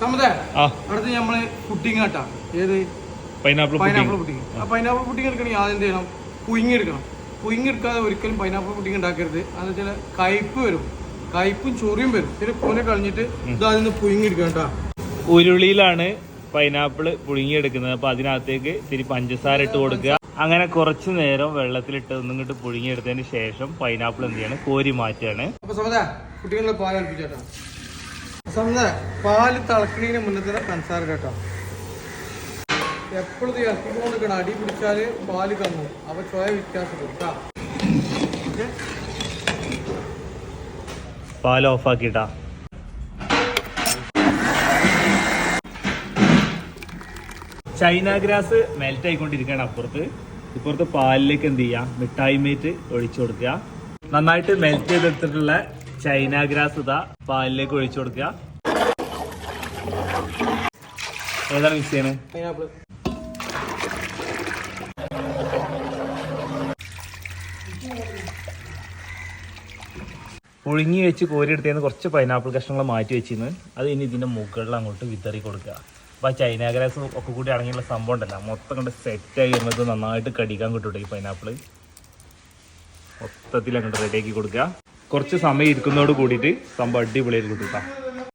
സമ്മതേ അടുത്ത് നമ്മൾ പുട്ടിങ് കേട്ടാ. ഏത്? പൈനാപ്പിൾ പൈനാപ്പിൾ പുട്ടിങ് ആ. പൈനാപ്പിൾ പുട്ടിങ് എടുക്കണമെങ്കിൽ ആദ്യം ചെയ്യണം? പുയിങ്ങെടുക്കണം പുയിങ്ങെടുക്കാതെ പുയിങ്ങി ഒരിക്കലും പൈനാപ്പിൾ പുട്ടിങ് ഉണ്ടാക്കരുത്. അതെന്ന് വെച്ചാൽ കയ്പ്പ് വരും. കയ്പും ചൊറിയും വരും. പിന്നെ പൂനെ കളഞ്ഞിട്ട് ഇത് അതിൽ നിന്ന് ഉരുളിയിലാണ് പൈനാപ്പിൾ പുഴുങ്ങിയെടുക്കുന്നത്. അപ്പൊ അതിനകത്തേക്ക് ഇത്തിരി പഞ്ചസാര ഇട്ട് കൊടുക്കുക. അങ്ങനെ കുറച്ച് നേരം വെള്ളത്തിലിട്ട് ഒന്നും ഇങ്ങോട്ട് പുഴുങ്ങിയെടുത്തതിന് ശേഷം പൈനാപ്പിൾ എന്ത് ചെയ്യണം? കോരി മാറ്റുകയാണ്. അപ്പൊ സമത കുട്ടികളുടെ പാൽ അൽപ്പിച്ചേട്ടാ സമത പാൽ തിളക്കണതിന് മുന്നേ തന്നെ പഞ്ചസാര കേട്ടോ എപ്പോഴും ഇത് ഇറക്കിക്കൊണ്ട് നിൽക്കണം അടി പിടിച്ചാൽ പാൽ കന്നു അപ്പൊ ചോയ വ്യത്യാസം പാൽ കേട്ടോ പാൽ ഓഫാക്കിട്ടാ ചൈന ഗ്രാസ് മെൽറ്റ് ആയിക്കൊണ്ടിരിക്കുകയാണ് അപ്പുറത്ത്. ഇപ്പുറത്ത് പാലിലേക്ക് എന്ത് ചെയ്യാം? മിഠായി മേറ്റ് ഒഴിച്ചു കൊടുക്കുക. നന്നായിട്ട് മെൽറ്റ് ചെയ്തെടുത്തിട്ടുള്ള ചൈന ഗ്രാസ് ഇതാ പാലിലേക്ക് ഒഴിച്ചു കൊടുക്കുക. ഏതാണ് മിക്സ് ചെയ്യണത് പൈനാപ്പിൾ പുഴുങ്ങി വെച്ച് കോരിയെടുത്തതിന് കുറച്ച് പൈനാപ്പിൾ കഷ്ണങ്ങൾ മാറ്റി വെച്ചിരുന്നു. അത് ഇനി ഇതിന്റെ മുകളിൽ അങ്ങോട്ട് വിതറി കൊടുക്കുക. അപ്പോൾ ആ ചൈന ഗ്രാസ് ഒക്കെ കൂടി അടങ്ങിയുള്ള സംഭവം ഉണ്ടല്ലോ. മൊത്തം കണ്ട് സെറ്റായി വരുന്നത് നന്നായിട്ട് കടിക്കാൻ കിട്ടും ഈ പൈനാപ്പിൾ മൊത്തത്തിൽ അങ്ങോട്ട് റെഡിയാക്കി കൊടുക്കുക. കുറച്ച് സമയം ഇരിക്കുന്നതോട് കൂടിയിട്ട് സംഭവം അടിപൊളിയായിട്ട് കിട്ടും കേട്ടോ